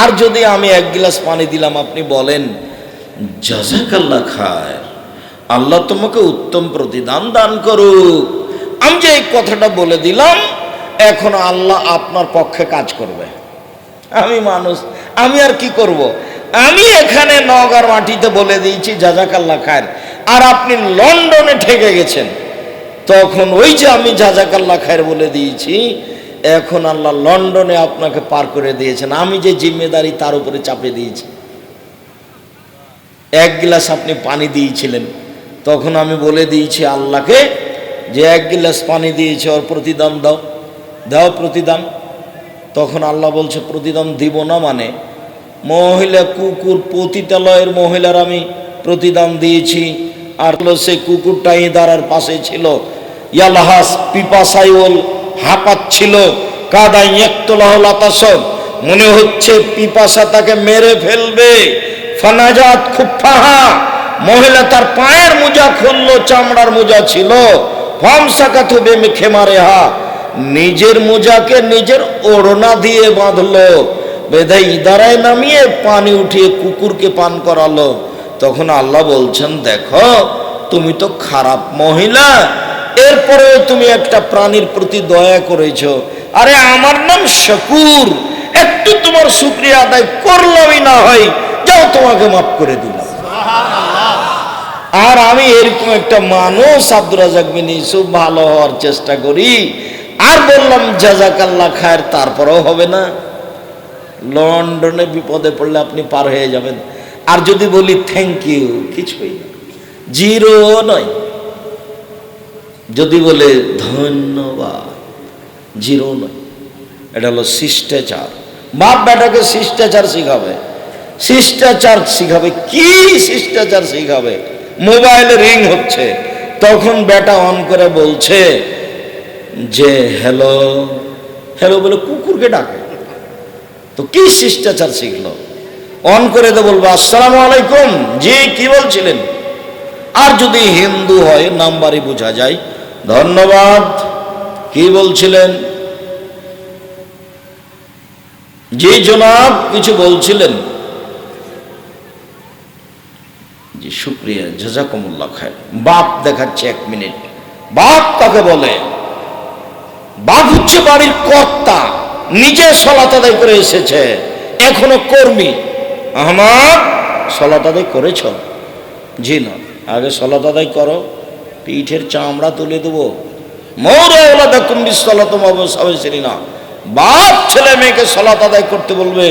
আর যদি আমি এক গিলাস পানি দিলাম, আপনি বলেন জাজাকাল্লা খায় আল্লাহ তোমাকে উত্তম প্রতিদান দান করুক। আমি যে এই কথাটা বলে দিলাম, এখন আল্লাহ আপনার পক্ষে কাজ করবে। আমি মানুষ, আমি আর কি করব। আমি এখানে নগার মাটিতে বলে দিয়েছি জাজাকাল্লা খায়ের। আর আপনি লন্ডনে ঠেকে গেছেন, তখন ওই যে আমি জাজাকাল্লা খায়ের বলে দিয়েছি এখন আল্লাহ লন্ডনে আপনাকে পার করে দিয়েছেন। আমি যে জিম্মেদারি তার উপরে চাপে দিয়েছি। এক গিলাস আপনি পানি দিয়েছিলেন। তখন আমি বলে দিয়েছি আল্লাহকে যে এক গিলাস পানি দিয়েছে, ওর প্রতিদান দাও। দাও প্রতিদান। তখন আল্লাহ বলছে, প্রতিদান দিব না মানে মহিলা কুকুর পতিতালয়ের মহিলার আমি প্রতিদান দিয়েছি। আর সেই কুকুরটাই দাঁড়ার পাশে ছিল। ইয়ালাহাস পিপাসাইল হাঁপাচ্ছিল কাদাই একতলাহ লাতাস মনে হচ্ছে পিপাসা তাকে মেরে ফেলবে। ফানাজাত খুব ফাহা মহিলা তার পায়ের মোজা খুললো, চামড়ার মোজা ছিল। ফম সাকাতু বেমে খেমারে হা। নিজের মোজাকে নিজের ওড়না দিয়ে বাঁধলো। বেধাই ইদারায় নামিয়ে পানি উঠিয়ে কুকুরকে পান করালো। তখন আল্লাহ বলছেন, দেখো, তুমি তো খারাপ মহিলা। এরপরে তুমি একটা প্রাণীর প্রতি দয়া করেছ। আরে আমার নাম শকুর। একটু তোমার শুক্রিয়া আদায় করলামই না হয় যাও তোমাকে মাফ করে দিলাম। আর আমি এরকম একটা মানুষ আব্দুর রাজাক বিন ভালো হওয়ার চেষ্টা করি। আর বললাম জাজাকাল্লা খায়ের তারপরেও হবে না। লন্ডনে বিপদে পড়লে আপনি পার হয়ে যাবেন। আর যদি বলি থ্যাংক ইউ কিছুই না। জিরো নয়। যদি বলে ধন্যবাদ জিরো নয় এটা হলো শিষ্টাচার। বাপ বেটাকে শিষ্টাচার শিখাবে। শিষ্টাচার শিখাবে। কি শিষ্টাচার শিখাবে? মোবাইলে রিং হচ্ছে। তখন বেটা অন করে বলছে যে, হ্যালো। হ্যালো বলে কুকুরকে ডাকে। তো কি শিষ্টাচার শিখলো? অন করে তো বলব, আসসালামু আলাইকুম। জি, কি বলছিলেন? আর যদি হিন্দু হয়, নাম্বারই বোঝা যায়। ধন্যবাদ। কি বলছিলেন? যে জনাব, কিছু বলছিলেন? জি, শুক্রিয়া, জাজাকুমুল্লাহ খায় বাপ দেখাচ্ছে এক মিনিট। বাপ কাকে বলে বাপ হচ্ছে বাড়ির কর্তা, নিজে সলাত আদায় করে এসেছে, এখনও কর্মী। আমার সলাত আদায় করেছ? জি না, আগে সলাত আদায় করো, পিঠের চামড়া তুলে দেবো। মৌরে ওলা দেখুন বিশ্বলাত সাবেছিলি না। বাপ ছেলে মেয়েকে সলাত আদায় করতে বলবে,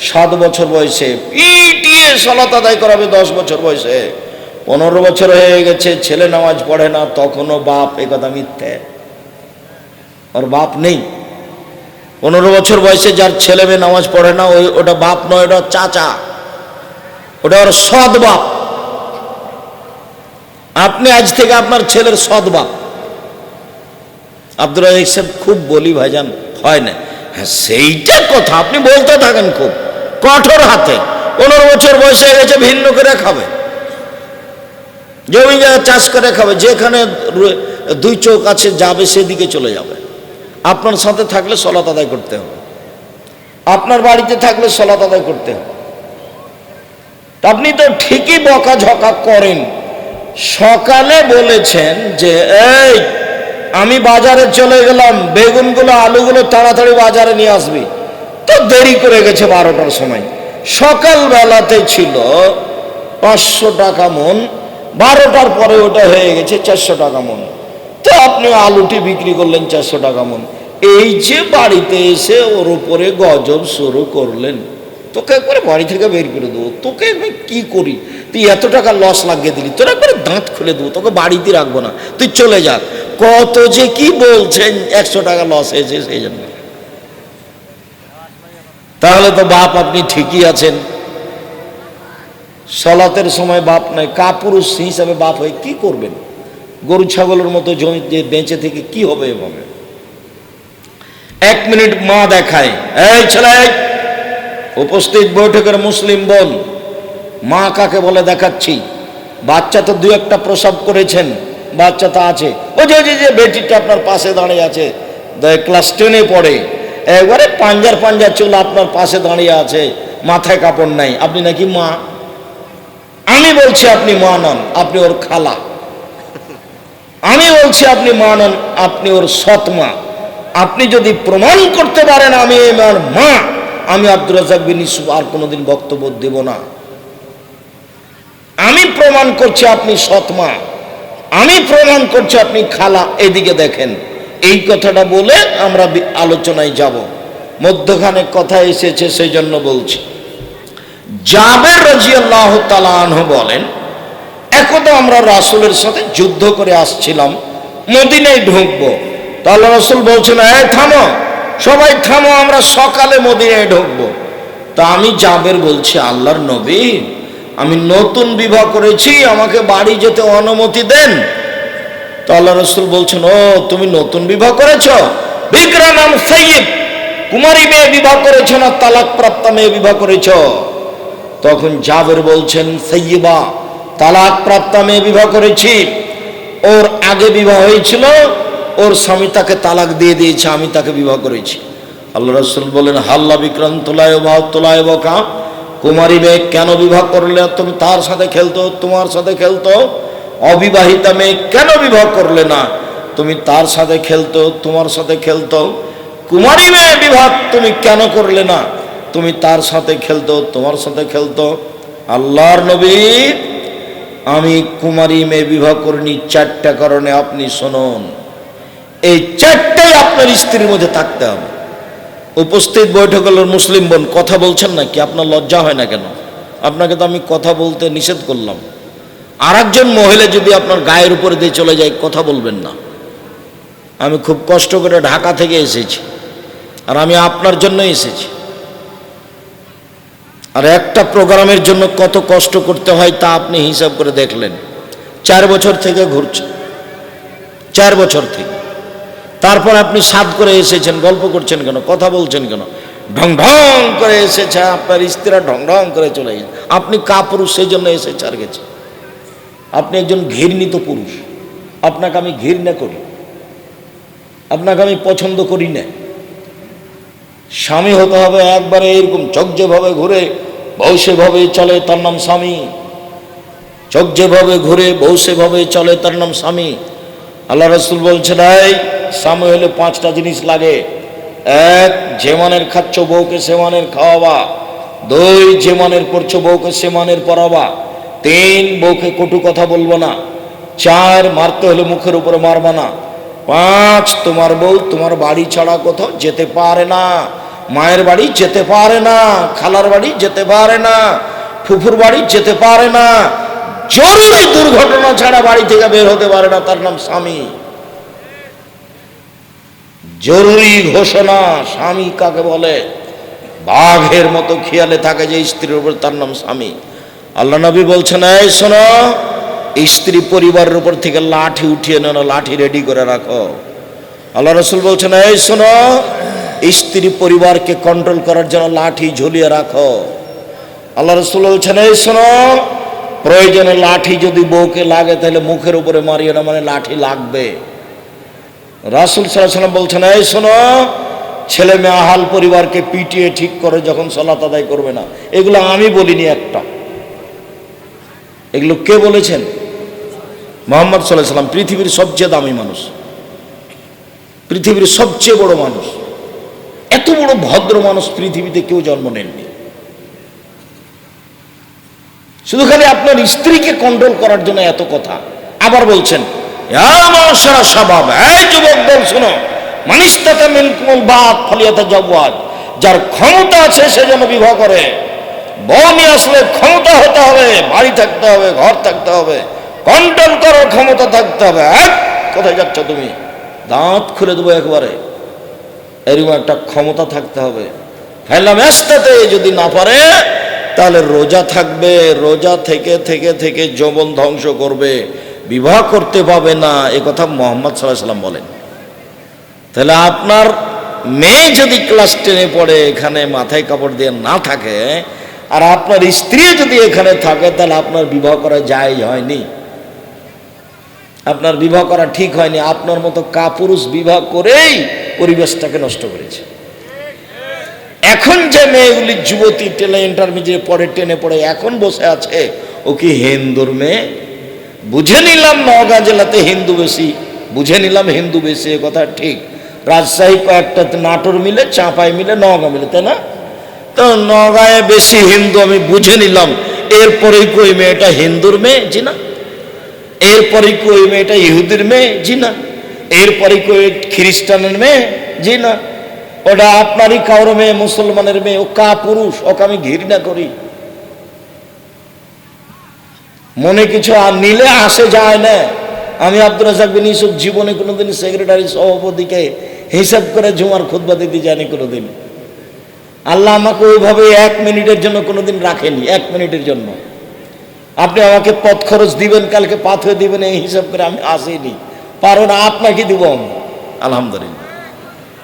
সাত বছর বয়সে। পিটিয়ে সলাত আদায় করাবে দশ বছর বয়সে। পনেরো বছর হয়ে গেছে, ছেলে নামাজ পড়ে না, তখনও বাপ একথা মিথ্যে। ওর বাপ নেই। পনেরো বছর বয়সে যার ছেলে মেয়ে নামাজ পড়ে না, ওই ওটা বাপ নয়, ওটা চাচা। ওটা ওর সৎ বাপ। আপনি আজ থেকে আপনার ছেলের সৎ বাপ। আব্দুল রাজাক সাহেব খুব বলি ভাইজান হয় না। হ্যাঁ সেইটা কথা, আপনি বলতে থাকেন খুব। কঠোর হাতে। পনেরো বছর বয়সে গেছে ভিন্ন করে খাবে। জমি জায়গা চাষ করে খাবে, যেখানে দুই চোখ আছে, যাবে, সেদিকে চলে যাবে। আপনার সাথে থাকলে সলাত আদায় করতে হবে। আপনার বাড়িতে থাকলে সলাত আদায় করতে হবে। আপনি তো ঠিকই বকাঝকা করেন। সকালে বলেছেন যে, এই আমি বাজারে চলে গেলাম, বেগুনগুলো, আলুগুলো তাড়াতাড়ি বাজারে নিয়ে আসবি। তো দেরি করে গেছে বারোটার সময়। সকালবেলাতে ছিল পাঁচশো টাকা মন, বারোটার পরে ওটা হয়ে গেছে চারশো টাকা মন। তো আপনি আলুটি বিক্রি করলেন চারশো টাকা মন। এই যে বাড়িতে এসে ওর উপরে গজব শুরু করলেন। তোকে একবারে বাড়ি থেকে বের করে দেবো। তোকে কি করি? তুই এত টাকা লস লাগিয়ে দিলি, তোর একবারে দাঁত খুলে দেবো, তোকে বাড়িতে রাখব না। তুই চলে যাক কত যে কি বলছেন, একশো টাকা লস হয়েছে সেই জন্য। তাহলে তো বাপ আপনি ঠিকই আছেন। সলাতের সময় বাপ নাই কাপুরুষ হিসাবে বাপ হয়ে কি করবেন? গরু, ছাগলের মতো জমিতে বেঁচে থেকে কি হবে এভাবে? এক মিনিট মা দেখায়। এই ছেলে উপস্থিত বৈঠকের মুসলিম বোন, মা কাকে বলে দেখাচ্ছি? বাচ্চা তো দু একটা প্রসব করেছেন, বাচ্চা তো আছে। ওই যে- যে বেটিটা আপনার পাশে দাঁড়িয়ে আছে। ক্লাস টেনে পড়ে। একবারে পাঞ্জার পাঞ্জার চুল আপনার পাশে দাঁড়িয়ে আছে। মাথায় কাপড় নাই। আপনি নাকি মা? আমি বলছি আপনি মা নন, আপনি ওর খালা। আমি বলছি আপনি মা নন, আপনি ওর সৎ মা। আপনি যদি প্রমাণ করতে পারেন আমি আমার মা। আমি আব্দুর রাজাক বিন ইসুফ আর কোনোদিন বক্তব্য দেব না। আমি প্রমাণ করছি আপনি সৎ মা। আমি প্রমাণ করছি আপনি খালা। এদিকে দেখেন, এই কথাটা বলে আমরা আলোচনায় যাব। মধ্যখানে কথা এসেছে সেই জন্য বলছি। জাবের রাজিয়াল্লাহ তালাহ বলেন, একদা আমরা রাসূলের সাথে যুদ্ধ করে আসছিলাম, মদিনায় ঢুকবো। তাহলে রসুল বলছেন, এই থামো সবাই থামো, আমরা সকালে মদিনায় ঢুকবো। তা আমি জাবের বলছি, আল্লাহর নবী, আমি নতুন বিবাহ করেছি, আমাকে বাড়ি যেতে অনুমতি দেন। তো আল্লাহ রসুল বলছেন, ও, তুমি নতুন বিবাহ করেছ? বিক্রা নাম সৈয়দ, কুমারী মেয়ে বিবাহ করেছ না তালাক প্রাপ্তা মেয়ে বিবাহ করেছ? তখন জাবের বলছেন সৈয়বা তালাক প্রাপ্তা মেয়ে বিবাহ করেছি। ওর আগে বিবাহ হয়েছিল ওর স্বামী তাকে তালাক দিয়ে দিয়েছে, আমি তাকে বিবাহ করেছি। আল্লাহ রসুল বলেন, হাল্লা বিক্রান্ত তোলায় বা তোলায় বকা কুমারী মেয়ে কেন বিবাহ করলে? তুমি তার সাথে খেলতো, তোমার সাথে খেলতো? অবিবাহিতা মেয়ে কেন বিবাহ করলে না? তুমি তার সাথে খেলতো, তোমার সাথে খেলতো? কুমারী মেয়ে বিবাহ তুমি কেন করলে না? তুমি তার সাথে খেলতো, তোমার সাথে খেলতো? আল্লাহর নবী, আমি কুমারী মেয়ে বিবাহ করিনি, চারটা কারণে আপনি শুনুন। এই চারটাই আপনার স্ত্রীর মধ্যে থাকতে হবে। উপস্থিত বৈঠক হল মুসলিম বোন, কথা বলছেন না কি আপনার লজ্জা হয় না কেন? আপনাকে তো আমি কথা বলতে নিষেধ করলাম। আর একজন মহিলা যদি আপনার গায়ের উপরে দিয়ে চলে যায়, কথা বলবেন না। আমি খুব কষ্ট করে ঢাকা থেকে এসেছি। আর আমি আপনার জন্য এসেছি। আর একটা প্রোগ্রামের জন্য কত কষ্ট করতে হয় তা আপনি হিসাব করে দেখলেন। চার বছর থেকে ঘুরছে। চার বছর থেকে। তারপর আপনি সাত করে এসেছেন, গল্প করছেন কেন, কথা বলছেন কেন? ঢং ঢং করে এসেছে, আপনার স্ত্রীরা ঢং ঢং করে চলে গেছে। আপনি কা পুরুষ সেই জন্য এসেছে আর গেছে। আপনি একজন ঘৃণিত পুরুষ। আপনাকে আমি ঘৃণা করি। আপনাকে আমি পছন্দ করি না। স্বামী হতে হবে একবারে এরকম চোখ যেভাবে ঘুরে, বউ সেভাবে চলে, তার নাম স্বামী। চোখ যেভাবে ঘুরে, বউ সেভাবে চলে, তার নাম স্বামী। আল্লাহ রসুল বলছেন, এই স্বামী হলে পাঁচটা জিনিস লাগে। এক যে মানের খাচ্ছ বউকে সেমানের খাওয়াবা। দুই যে মানের করছ বউকে সে মানের পরাবা। তিন, বউকে কটু কথা বলব না। চার, মারতে হলে মুখের উপরে মারবা না। পাঁচ, তোমার বউ তোমার বাড়ি ছাড়া কোথাও যেতে পারে না। মায়ের বাড়ি যেতে পারে না। খালার বাড়ি যেতে পারে না। ফুফুর বাড়ি যেতে পারে না। জরুরি দুর্ঘটনা ছাড়া বাড়ি থেকে বের হতে পারে না। তার নাম স্বামী। জরুরি ঘোষণা স্বামী কাকে বলে? বাঘের মতো খেয়ালে থাকে যে স্ত্রীর উপর তার নাম স্বামী। আল্লাহ নবী বলছেন, এই শোনো, স্ত্রী পরিবারের উপর থেকে লাঠি উঠিয়ে নেন লাঠি রেডি করে রাখো। আল্লাহ রসুল বলছেন, এই শোনো, স্ত্রী পরিবারকে কন্ট্রোল করার জন্য লাঠি ঝুলিয়ে রাখো। আল্লাহ রসুল বলছেন, এই শোনো, প্রয়োজনে লাঠি যদি বউকে লাগে, তাহলে মুখের উপরে মারিয়ে না মানে লাঠি লাগবে। রাসুল সাল্লাম বলছেন, এই শোনো, ছেলে মেয়ে আহাল পরিবারকে পিটিয়ে ঠিক করে যখন সলাত আদায় করবে না। এগুলো আমি বলিনি একটা। এগুলো কে বলেছেন? মোহাম্মদ সাল্লাহ সাল্লাম পৃথিবীর সবচেয়ে দামি মানুষ। পৃথিবীর সবচেয়ে বড় মানুষ। এত বড় ভদ্র মানুষ পৃথিবীতে কেউ জন্ম নেননি। শুধু খালি আপনার স্ত্রীকে কন্ট্রোল করার জন্য এত কথা। আবার বলছেন সারা স্বভাব এই যুবক শোনো। মানিস্তাতে মিনকুমুল বাদ ফলিয়াতে জবাদ যার ক্ষমতা আছে, সে যেন বিবাহ করে। নিয়ে আসলে ক্ষমতা হতে হবে, বাড়ি থাকতে হবে, ঘর থাকতে হবে, কন্ট্রোল করার ক্ষমতা থাকতে হবে। এক কোথায় যাচ্ছ তুমি? দাঁত খুলে দেবো একবারে। এরকম একটা ক্ষমতা থাকতে হবে। ফেললাম এসটাতে যদি না পারে, তাহলে রোজা থাকবে, রোজা থেকে থেকে থেকে যৌবন ধ্বংস করবে। বিবাহ করতে পাবে না, এ কথা মোহাম্মদ সাল্লাহ সাল্লাম বলেন। তাহলে আপনার মেয়ে যদি ক্লাস টেনে পড়ে, এখানে মাথায় কাপড় দিয়ে না থাকে, আর আপনার স্ত্রী যদি এখানে থাকে, তাহলে আপনার বিবাহ করা যায় হয়নি। আপনার বিবাহ করা ঠিক হয়নি, আপনার মতো কাপুরুষ বিবাহ করেই পরিবেশটাকে নষ্ট করেছে। এখন যে মেয়েগুলি যুবতী টেনে ইন্টারমিডিয়েট পরে টেনে পড়ে, এখন বসে আছে, ও কি হিন্দুর মেয়ে? বুঝে নিলাম নওগাঁ জেলাতে হিন্দু বেশি, বুঝে নিলাম হিন্দু বেশি, এ কথা ঠিক। রাজশাহী কয়েকটা নাটোর মিলে, চাঁপাই মিলে, নওগাঁ মিলে, তাই না? তো নগাঁয়ে বেশি হিন্দু আমি বুঝে নিলাম। এরপরেই কই মেয়েটা হিন্দুর মেয়ে, জি না? এরপরেই কই মেয়েটা ইহুদির মেয়ে, জি না? এরপরে কই খ্রিস্টানের মেয়ে, জি না? ওটা আপনারই কারোর মেয়ে, মুসলমানের মেয়ে, ও কা পুরুষ ওকে আমি ঘৃণা করি। মনে কিছু আর নিলে আসে যায় না। আমি আব্দুল রাজাক বিন ইউসুফ জীবনে কোনোদিন সেক্রেটারি সভাপতিকে হিসাব করে জুমার খুদ্া দিতে জানি কোনোদিন। আল্লাহ আমাকে ওইভাবে এক মিনিটের জন্য কোনোদিন রাখেনি, এক মিনিটের জন্য। আপনি আমাকে পথ খরচ দিবেন, কালকে পাথর দিবেন, এই হিসাব করে আমি আসিনি। পারো না, আপনাকে দিব আমি। আলহামদুলিল্লাহ।